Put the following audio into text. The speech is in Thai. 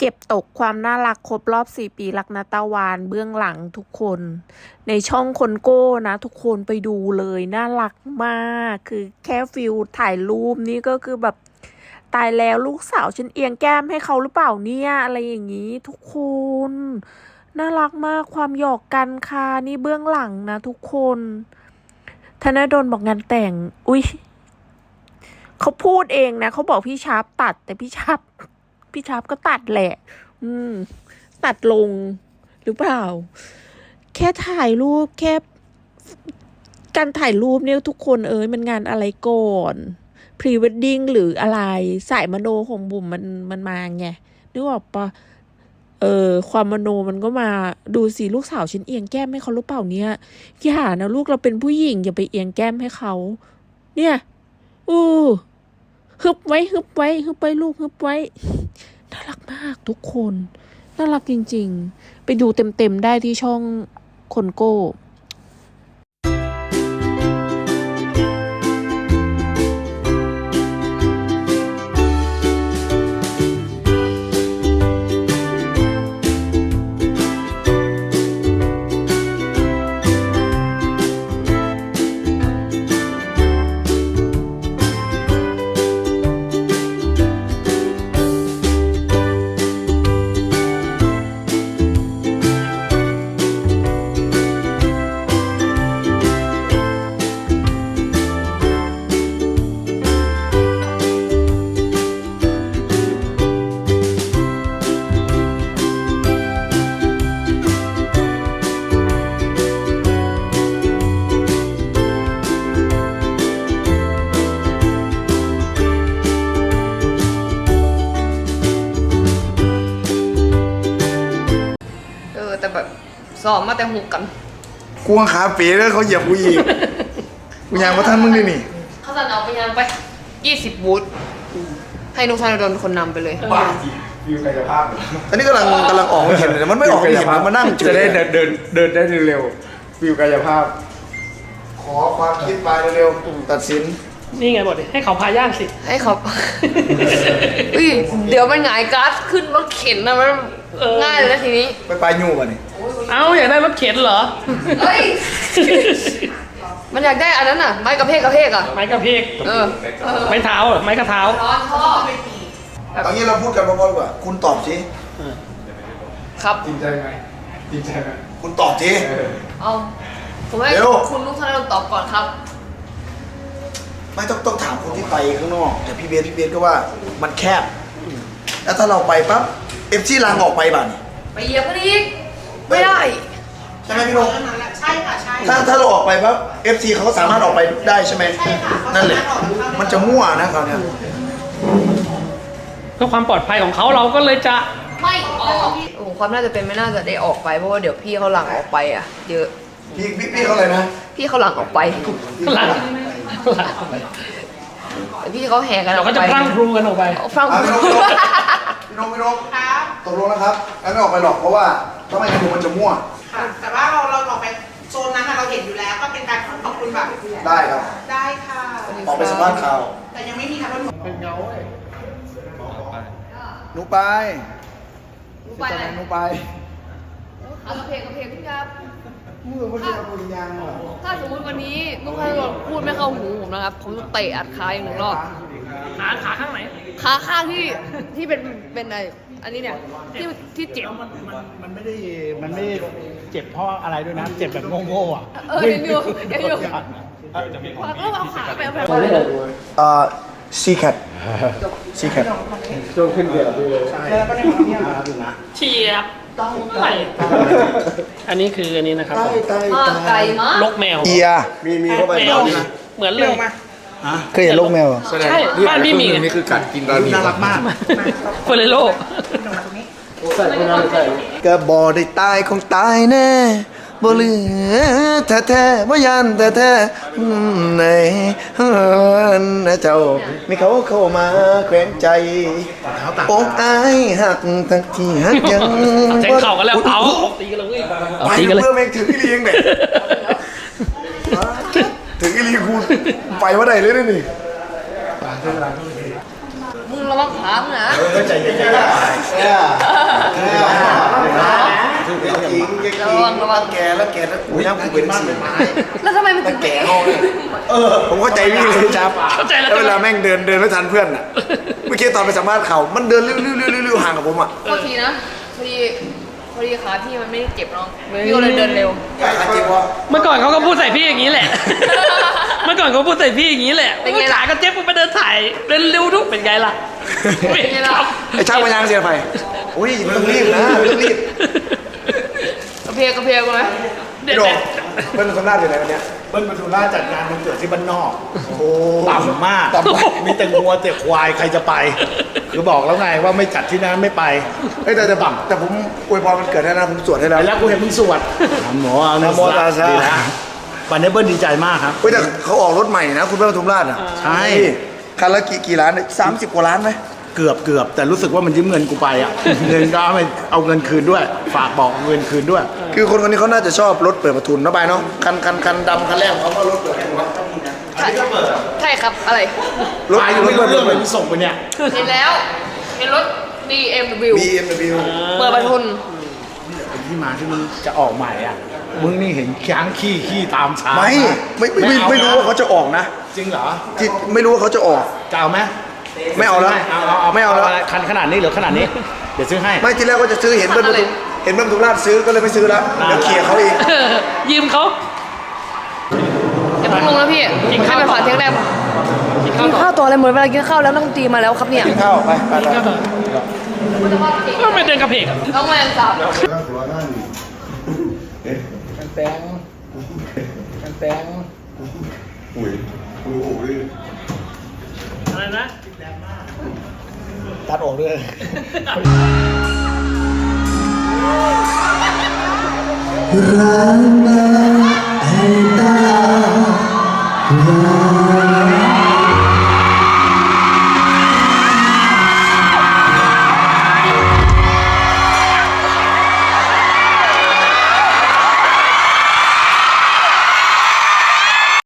เก็บตกความน่ารักครบรอบ 4 ปีรักนาตาวานเบื้องหลังทุกคน ในช่องคนโก้นะ ทุกคนไปดูเลยน่ารักมาก คือแค่ฟิลถ่ายรูปนี่ก็คือแบบตายแล้วลูกสาวฉันเอียงแก้มให้เขาหรือเปล่าเนี่ย อะไรอย่างนี้ทุกคนน่ารักมากความหยอกกันค่ะนี่เบื้องหลังนะ ทุกคนธนดลบอกงานแต่ง อุ้ยเขาพูดเองนะเขาบอกพี่ชาร์ปตัดแต่พี่ชาร์ป พี่ชาร์ปก็ตัดแหละ อืม ตัดลงหรือเปล่า แค่ถ่ายรูปแค่การถ่ายรูปเนี่ยทุกคนเอ้ยมันงานอะไรก่อนพรีเวดดิ้งหรืออะไรสายมโนของบุ๋มมันมันมาไงนึกออกปะเออความมโนมันก็มาดูสิลูกสาวฉันเอียงแก้มให้เขาหรือเปล่าเนี่ยอย่านะลูกเราเป็นผู้หญิงอย่าไปเอียงแก้มให้เขา เนี่ย อู้ ฮึบไว้ฮึบไว้ฮึบไว้ลูกฮึบไว้ น่ารักมากทุกคน น่ารักจริง ๆ ไปดูเต็มๆได้ที่ช่องคนโก้ อบมาแต่หุกกันกูวางขาเป๋แล้วเขาเหยียบกูอีกกูยางมาท่านมึงดินี่ เขาจะเอาไปยังไปยี่สิบบูธให้นุกธนดลเป็นคนนำไปเลย บ้าจริงวิวกายภาพอันนี้กำลังกำลังออกไม่เห็นเลยมันไม่ออกไม่เห็นมันมานั่งเฉจะยได้เดินเดินเดินได้เร็วๆวิวกายภาพ ขอความคิดไปเร็วๆตัดสิน นี่ไงบอกดิให้เขาพาย่างสิ ให้เขาอุ้ยเดี๋ยวมันหงายการ์ดขึ้นรถเข็นนะมันเออ ง่ายเลยนะทีนี้ ไปปลายยูป่ะนี่ เอ้าอยากได้รถเข็นเหรอ เฮ้ย มันอยากได้อันนั้นน่ะ ไม้กระเพกกระเพกอะ ไม้กระเพก เออ ไม้เท้าเหรอไม้กระเท้า ร้อนท่อตอนนี้เราพูดกันพร้อมๆดีกว่าคุณตอบสิครับ จริงใจไหมจริงใจไหมคุณตอบสิ เออเอาผมให้เร็ว คุณนุกธนดลตอบก่อนครับ ไม่ต้องต้องถามคนที่ไปข้างนอกแต่พี่เบสพี่เบสก็ว่ามันแคบ แล้วถ้าเราไปปั๊บเอฟซีลังออกไปบ้านี่ไปเหยียบกันอีก ไม่ได้ ใช่ไหมพี่นงใช่ค่ะใช่ถ้าถ้าเราออกไปปั๊บเอฟซีเขาสามารถออกไปได้ใช่ไหมใช่ค่ะเขานั่นแหละสามารถออกเข้าได้มันจะมั่วนะคราวเนี้ยเพื่อความปลอดภัยของเขาเราก็เลยจะไม่ออกโอ้ความน่าจะเป็นไม่น่าจะได้ออกไปเพราะว่าเดี๋ยวพี่เขาหลังออกไปอะเยอะพี่พี่พี่เขาอะไรนะ พี่เขาหลังออกไปหลังแต่พี่เขาแห่กันอเราอกก็จะไปพลั่งพลูกันออกไป ฟัง อะพี่นงพี่นงพี่นงครับตกลงนะครับงั้นไม่ออกไปหรอกเพราะว่า ถ้าไม่งั้นมันจะมั่ว ค่ะแต่ว่าเราเราออกไปโซนนั้นน่ะเราเห็นอยู่แล้วก็เป็นการขอบคุณแบบได้ครับ ได้ค่ะออกไปสัมภาษณ์ข่าว แต่ยังไม่มีคำว่าหนูหนูไปไปไหนหนูไปเอากระเพกกระเพกพี่ครับมือมันจะปริญญาเหรอถ้าสมมติวันนี้นุ๊กให้พูดไม่เข้าหูผมนะครับ ผมจะเตะอัดขาอีกหนึ่งรอบขาขาข้างไหนขาข้างที่ที่เป็นเป็นไอ อันนี้เนี่ยที่ที่เจ็บมันมันไม่ได้มันไม่ได้เจ็บเพราะอะไรด้วยนะ เจ็บแบบโง่ๆอะเออเห็นอยู่เห็นอยู่ขวาก็เอาขาไปเอาไปอ่าซีแคทซีแคทช่วงขึ้นเดือดเลยเฉียบต้องไหลอันนี้คืออันนี้นะครับใต้ใต้มาไกลมากลกแมวเอียมีมีเข้าไปแมตวอนนี้เหมือนเลยเคยเห็นลูกแมวเหรอแสดงใช่บ้านพี่มี นี่คือกัดกินตอนนี้ น่ารักมากเฟรโล ใส่คนนั้นใส่ก็บอได้ตายคงตายแน่บ่เหลือแท้แท้ๆบ่ยันแท้แท้ๆในเฮือนะเจ้ามีเขาเข้ามาแขวนใจโอกอายหักทั้งที่หักยังแทงเข่ากันแล้วเอาตีกันเลยไปเอาตีกันเลยเพื่อแม่งถึงอีเลียงเนี่ยถึงอีเลียงกูไปว่าไหนเลยนี่ วังขามนะ เออใจเย็นๆไปเนี่ยเนี่ยถูกแล้วจริงแกระวังระวังแกแล้วแกแล้วกูนั่งกูเป็นบ้านเป็นไม้แล้วทำไมมันถึงแก่เออผมเข้าใจพี่เลยจับเข้าใจแล้วเวลาแม่งเดินเดินไม่ทันเพื่อนอะเมื่อกี้ตอนไปสัมภาษณ์เขามันเดินเรื่วริ้วริ้วริ้วห่างกับผมอะพอทีนะพอดีพอดีขาพี่มันไม่เจ็บหรอกพี่ก็เลยเดินเร็วขาเจ็บวะเมื่อก่อนเขาก็พูดใส่พี่อย่างนี้แหละ เมื่อก่อนเขาพูดใส่พี่อย่างนี้แหละเป็นไงล่ะ ขากระเจ็บกูไปเดินถ่ายเดินเร็วทุกเป็นไงล่ะเป็นไงล่ะ ไอ้ช่างมายางเสียไปโอ้ยไม่ต้องรีบนะไม่ต้องรีบกระเพกกระเพกกูไหมเด็พี่ดโดเด็งดเบิ้ลสมนาถอยู่ไหนวันเนี้ย เบิ้ลปทุมราชจัดงานวันเกิดที่บ้านนอก โอ้ต่ำมากต่ำมาก มีแต่งัวแต่ควายใครจะไป คือบอกแล้วไงว่าไม่จัดที่นั้นไม่ไปเอ้ยแต่แต่ผมแต่ผมอวยพรมันเกิดให้นะผมสวดให้ไปแล้ว แล้วกูเห็นมึงสวดนะโมเอานะโมตัสสะ ดีนะ วันนี้เบิ้ลดีใจมากครับ เฮ้ยแต่เขาออกรถใหม่นะ คุณเบิ้ลปทุมราชอะใช่คันละกี่กี่ล้านสามสิบกว่าล้านไหมเกือบเกือบแต่รู้สึกว่ามันยืมเงินกูไปอะ เงินก็เอาไปเอาเงินคืนด้วย ฝากบอกเงินคืนด้วย คือคนคนนี้เขาน่าจะชอบรถเปิดประทุนนะไปเนาะคันคันคันดำคันแรกของเขาก็รถเปิดประทุนนะใช่ใช่ครับอะไร รถไปยังรไม่ถรู้เปิดเรื่องเลยประมึงส่งไปเนี่ย เห็นแล้ว เห็นรถ BMW บีเอ็มบิวเปิดประทุนเป็นที่มาที่มึงจะออกใหม่อะ มึงนี่เห็นค้างขี้ขี้ตามช้างไม่ไม่ไม่ไม่เอาไม่รู้นะว่าเขาจะออกนะจริงเหรอที่ไม่รู้ว่าเขาจะออก จะเอาไหมไม่เอาแล้วเอาเอาเอาไม่เอาแล้วคันขนาดนี้หรือขนาดนี้ เดี๋ยวซื้อให้ ไม่ทีแรกก็จะซื้อเห็นเบิ้ลปทุมเห็นเบิ้ลปทุมราชซื้อก็เลยไม่ซื้อแล้วเดี๋ยวเคลียร์เขาเองยืมเขาอย่าเพิ่งลงนะพี่กินให้ข้าวไปผ่านเทคแรกกินข้ากิวนต่อข้าวตัวอะไรเหมือนเวลากินข้าวแล้วต้องตีมาแล้วครับเนี่ยกินข้าวไปไปไปก็ไม่เดินกระเพกอะต้องแมงสาบ แตงแตงอะไรนะตัดออกด้วยรักมาให้ตารั